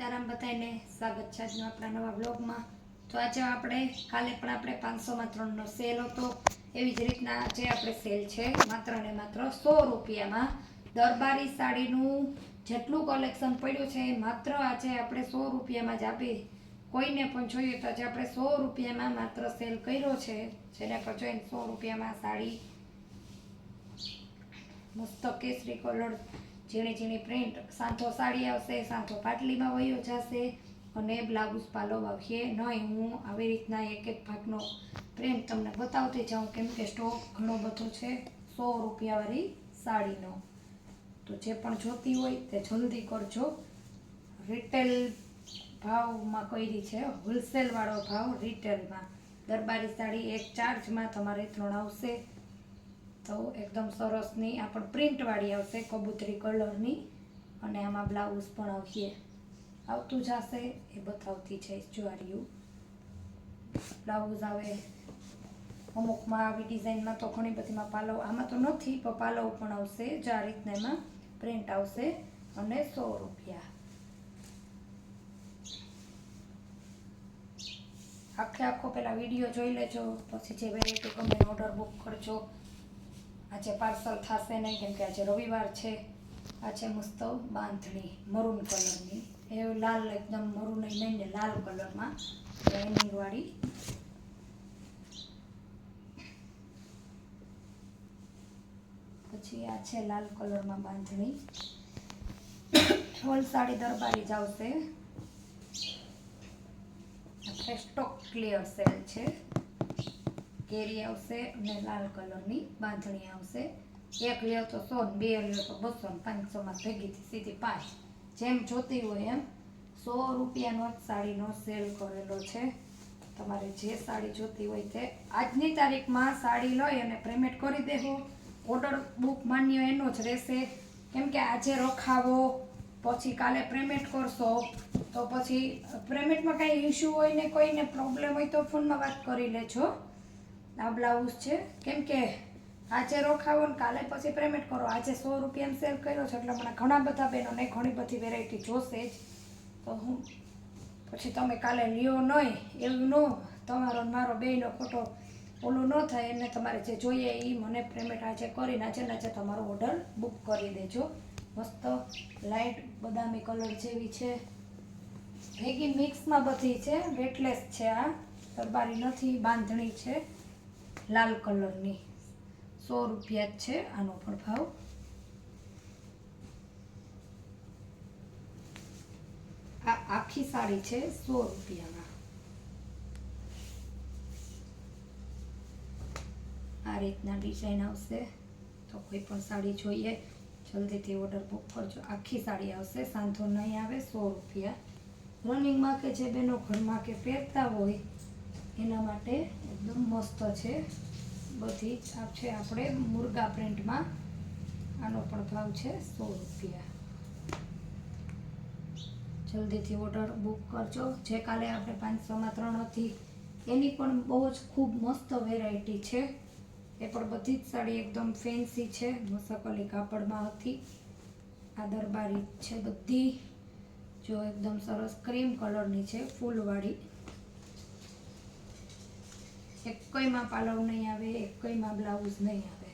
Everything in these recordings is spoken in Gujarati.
સીતારામ બધાને સ્વાગત છે આજનો આપણા નવા બ્લોગમાં તો આજે આપણે, કાલે પણ આપણે પાંચસોમાં ત્રણનો સેલ હતો. એવી જ રીતના આજે આપણે સેલ છે, માત્ર ને માત્ર સો રૂપિયામાં. દરબારી સાડીનું જેટલું કલેક્શન પડ્યું છે, એ માત્ર આજે આપણે સો રૂપિયામાં જ આપી. કોઈને પણ જોઈએ તો આજે આપણે સો રૂપિયામાં માત્ર સેલ કર્યો છે. જેને પર જોઈને સો રૂપિયામાં સાડી, મસ્ત કેસરી કલર ઝીણી ઝીણી પ્રિન્ટ સાંથો સાડી આવશે સાંથો પાટલીમાં વયો જશે અને બ્લાઉઝ પાલો વાવીએ નહીં, હું આવી રીતના એક એક ભાગનો પ્રિન્ટ તમને બતાવતી જાઉં કેમ કે સ્ટોક ઘણો બધો છે, સો રૂપિયાવાળી સાડીનો. તો જે પણ જોતી હોય તે જલ્દી કરજો. રિટેલ ભાવમાં કરી છે હોલસેલવાળો ભાવ રિટેલમાં દરબારી સાડી એક ચાર્જમાં તમારે ત્રણ આવશે. તો એકદમ સરસની આ પણ પ્રિન્ટવાળી આવશે કબૂતરી કલરની અને આમાં બ્લાઉઝ પણ આવશે. આવતું જશે એ બતાવતી છે જ્વારીયું બ્લાઉઝ આવે. અમુકમાં આવી ડિઝાઇનમાં તો ઘણી બધીમાં પાલવ, આમાં તો નથી, પણ પાલવ પણ આવશે. જ આ રીતના એમાં પ્રિન્ટ આવશે અને સો રૂપિયા. આખે આખો પહેલાં વીડિયો જોઈ લેજો. પછી જે વેરાયટી ગમે ઓર્ડર બુક કરજો. આજે પાર્સલ થશે નહીં, કેમ કે આજે રવિવાર છે. આ છે બાંધણી, મરૂન કલરની. એ લાલ એકદમ મરૂન નહીં ને લાલ કલરમાં. લાઇનિંગ પછી આ છે લાલ કલરમાં બાંધણી. હોલ સાડી દરબારી જ આવશે. આપણે સ્ટોક ક્લિયર સેલ છે. કેરી આવશે અને લાલ કલરની બાંધણી આવશે. એક લ્યો તો સો ને બે લ્યો તો બસો ને પાંચસોમાં ભેગીથી સીધી પાંચ. જેમ જોતી હોય એમ સો રૂપિયાનો જ સાડીનો સેલ કરેલો છે. તમારે જે સાડી જોતી હોય તે આજની તારીખમાં સાડી લઈ અને પેમેન્ટ કરી દેવો ઓર્ડર બુક માન્ય એનો જ રહેશે. કેમ કે આજે રખાવો, પછી કાલે પેમેન્ટ કરશો, તો પછી પેમેન્ટમાં કાંઈ ઇશ્યુ હોય ને કોઈને પ્રોબ્લેમ હોય તો ફોનમાં વાત કરી લેજો. આ બ્લાઉઝ છે. કેમ કે આજે રોખાવો ને કાલે પછી પેમેન્ટ કરો. આજે સો રૂપિયા સેલ કર્યો છે એટલે મને ઘણા બધા બહેનોને ઘણી બધી વેરાયટી જોશે જ. તો હું પછી તમે કાલે લ્યો નહીં, એવું ન તમારો મારો બેનો ફોટો ઓલું ન થાય એને તમારે જે જોઈએ એ મને પેમેન્ટ આજે કરીને આજે ને આજે તમારો ઓર્ડર બુક કરી દેજો. મસ્ત લાઇટ બદામી કલર જેવી છે. ભેગી મિક્સમાં બધી છે. વેટલેસ છે આ. દરબારી નથી, બાંધણી છે. લાલ કલરની સો રૂપિયા જ છે આનો પણ ભાવ. આ આખી સાડી છે સો રૂપિયામાં. આ રીતના ડિઝાઇન આવશે. તો કોઈ પણ સાડી જોઈએ. જલ્દીથી ઓર્ડર બુક કરજો. આખી સાડી આવશે. સાંધો નહીં આવે, સો રૂપિયા. રનિંગમાં કે જે બેનો ઘરમાં કે પહેરતા હોય એના માટે એકદમ મસ્ત છે. બધી જ છે આપણે મુર્ગા પ્રિન્ટમાં. આનો પણ ભાવ છે સો રૂપિયા. જલ્દીથી ઓર્ડર બુક કરજો. જે કાલે આપણે પાંચસોમાં ત્રણ હતી, એની પણ બહુ જ ખૂબ મસ્ત વેરાયટી છે. એ પણ બધી જ સાડી એકદમ ફેન્સી છે. મસકલી કાપડમાં હતી. આ દરબારી છે બધી. જો એકદમ સરસ ક્રીમ કલરની છે, ફૂલવાળી. એકમાં પાલવ નહીં આવે એકમાં બ્લાઉઝ નહીં આવે.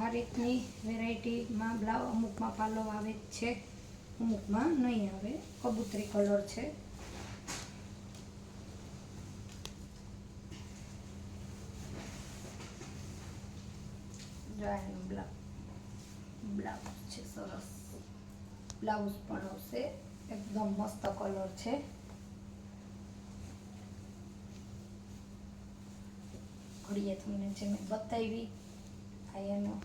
આ રીતની વેરાયટીમાં બ્લાઉ અમુકમાં પાલવ આવે જ છે, અમુકમાં નહીં આવે. કબૂતરી કલર છે. બ્લાઉઝ છે સરસ. બ્લાઉઝ પણ આવશે, એકદમ મસ્ત કલર છે. ઘડીએ તમને જે મેં બતાવી, આ એનો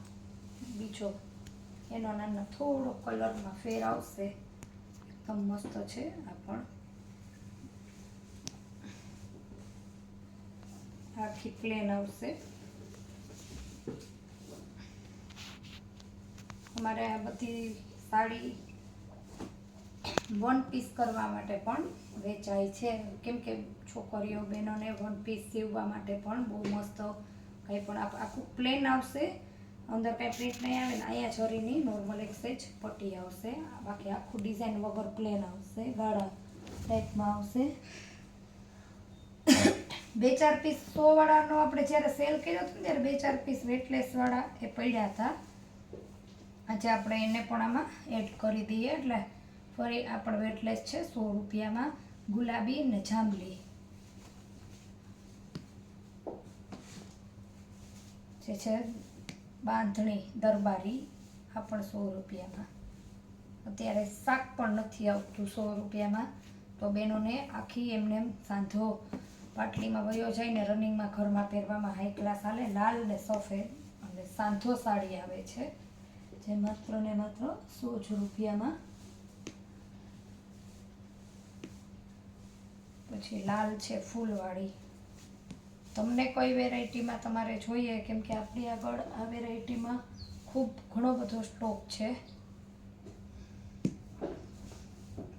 બીજો, એનો નાનો થોડો કલરમાં ફેર આવશે. એકદમ મસ્ત છે આ પણ. આખી પ્લેન આવશે. અમારે આ બધી સાડી વન પીસ કરવા માટે પણ વેચાય છે. કેમ કે છોકરીઓ, બહેનોને વન પીસ સીવવા માટે પણ બહુ મસ્ત કંઈ પણ આખું પ્લેન આવશે. અંદર કાંઈ પ્રિન્ટ નહીં આવે ને અહીંયા છરીની નોર્મલ એક સેજ પટ્ટી આવશે. બાકી આખું ડિઝાઇન વગર પ્લેન આવશે. ગાળા ટાઈપમાં આવશે. બે ચાર પીસ સો વાળાનો આપણે જ્યારે સેલ કર્યો હતો ત્યારે બે ચાર પીસ વેટલેસવાળા એ પડ્યા હતા. આજે આપણે એને પણ આમાં એડ કરી દઈએ એટલે ફરી આપણ વેટલેસ છે સો રૂપિયામાં ગુલાબી ને જાંબલી. જે છે બાંધણી, દરબારી આ પણ સો રૂપિયામાં. અત્યારે શાક પણ નથી આવતું સો રૂપિયામાં. તો બેનોને આખી એમને એમ સાંધો પાટલીમાં વયો જઈને રનિંગમાં ઘરમાં પહેરવામાં હાઈ ક્લાસ હાલે, લાલ ને સફેદ અને સાંધો સાડી આવે છે. જે માત્ર ને માત્ર સો જ રૂપિયામાં પછી લાલ છે ફૂલવાળી. તમને કઈ વેરાયટીમાં તમારે જોઈએ? કેમ કે આપણી આગળ આ વેરાયટીમાં ખૂબ ઘણો બધો સ્ટોક છે.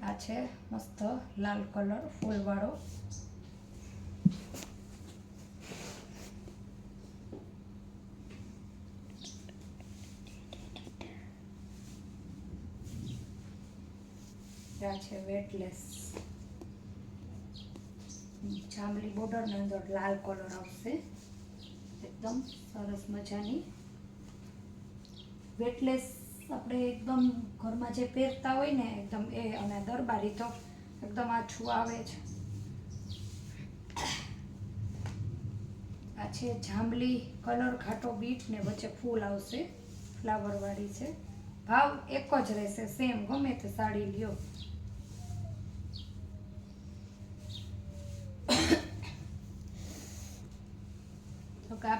આ છે મસ્ત લાલ કલર ફૂલવાળો. આ છે વેટલેસ જાંબલી બોર્ડરની અંદર લાલ કલર આવશે. એકદમ સરસ મજાની. વેટલેસ આપણે એકદમ ઘરમાં જે પહેરતા હોય ને, એકદમ એ અને દરબારી તો એકદમ આછું આવે છે આ છે જાંબલી કલર ઘાટો બીટ ને વચ્ચે ફૂલ આવશે. ફ્લાવરવાળી છે. ભાવ એક જ રહેશે સેમ ગમે તે સાડી લ્યો.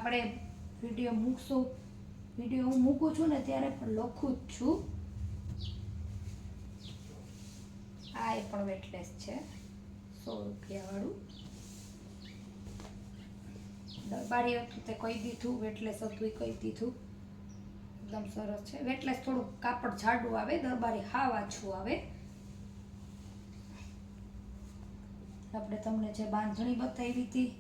આપણે વીડિયો મૂકશું. વીડિયો હું મૂકું છું ને ત્યારે પણ લખું જ છું. આ એ પણ વેટલેસ છે. સો રૂપિયાવાળું. દરબારી હતું તે કહી દીધું વેટલેસ હતું એ કહી દીધું. એકદમ સરસ છે. વેટલેસ થોડું કાપડ જાડું આવે, દરબારી હાવ આછું આવે. આપણે તમને જે બાંધણી બતાવી હતી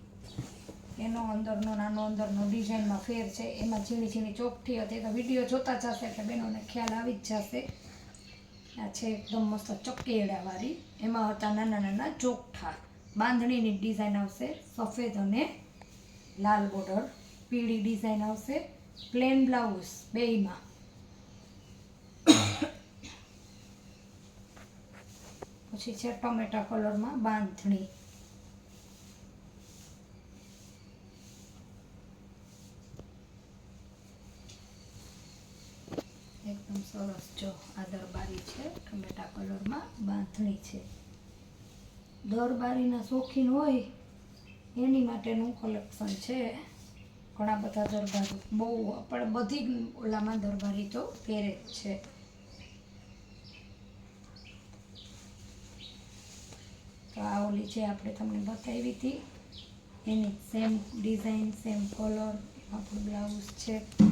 એનો અંદરનો, નાનો અંદરનો ડિઝાઇનમાં ફેર છે. એમાં ઝીણી ઝીણી ચોકઠી હતી. તો વીડિયો જોતા જશે એટલે બેનોને ખ્યાલ આવી જ જશે. આ છે એકદમ મસ્ત ચકેડાવાળી એમાં હતા નાના નાના ચોકઠા. બાંધણીની ડિઝાઇન આવશે. સફેદ અને લાલ બોર્ડર. પીળી ડિઝાઇન આવશે. પ્લેન બ્લાઉઝ બેયમાં. પછી છે ટમેટા કલરમાં બાંધણી એકદમ સરસ જો આ દરબારી છે. ટમેટા કલરમાં બાંધણી છે. દરબારીના શોખીન હોય એની માટેનું કલેક્શન છે. ઘણા બધા દરબારી બહુ આપણે બધી ઓલામાં દરબારી તો પહેરે જ છે. તો આ ઓલી છે આપણે તમને બતાવી હતી, એની સેમ ડિઝાઇન સેમ કલર આપણું બ્લાઉઝ છે.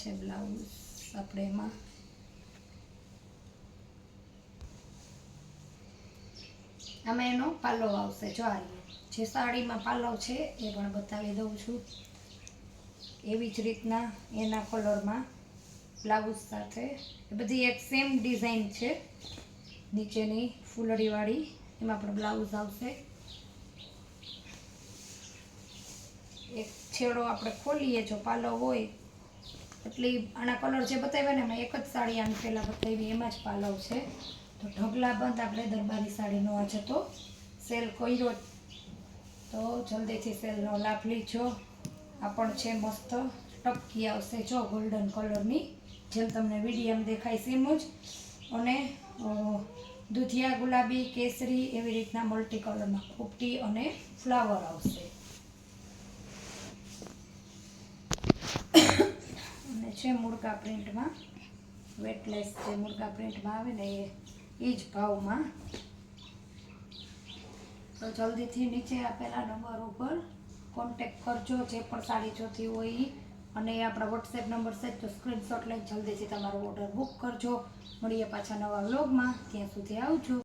છે બ્લાઉઝ આપણે એમાં. આમાં એનો પાલો આવશે. જો આ જે સાડીમાં પાલો છે એ પણ બતાવી દઉં છું. એવી જ રીતના એના કલરમાં બ્લાઉઝ સાથે. એ બધી એક સેમ ડિઝાઇન છે. નીચેની ફૂલડીવાળી. એમાં પણ બ્લાઉઝ આવશે. એક છેડો આપણે ખોલીએ. જો પાલો હોય એટલી આના કલર જે બતાવ્યા ને એમાં એક જ સાડી આની પહેલાં બતાવી, એમાં જ પાલવ છે. તો ઢગલા બંધ, આપણે દરબારી સાડીનો આજે તો સેલ કર્યો તો જલ્દીથી સેલનો લાભ લીજો આ પણ છે મસ્ત. ટપકી આવશે જો ગોલ્ડન કલરની જેમ તમને વિડીયમ દેખાય સેમ જ. અને દુધિયા દૂધિયા ગુલાબી, કેસરી એવી રીતના મલ્ટી કલરમાં પોપટી અને ફ્લાવર આવશે અને છે મુરગા પ્રિન્ટમાં. વેટલેસ જે મુરગા પ્રિન્ટમાં આવે ને એ જ ભાવમાં. તો જલ્દીથી નીચે આપેલા નંબર ઉપર કોન્ટેક કરજો, જે પણ સાડી જોતી હોય. અને એ આપણા વોટ્સએપ નંબર છે, તો સ્ક્રીનશોટ લઈને જલ્દીથી તમારો ઓર્ડર બુક કરજો. મળીએ પાછા નવા વ્લોગમાં ત્યાં સુધી આવજો.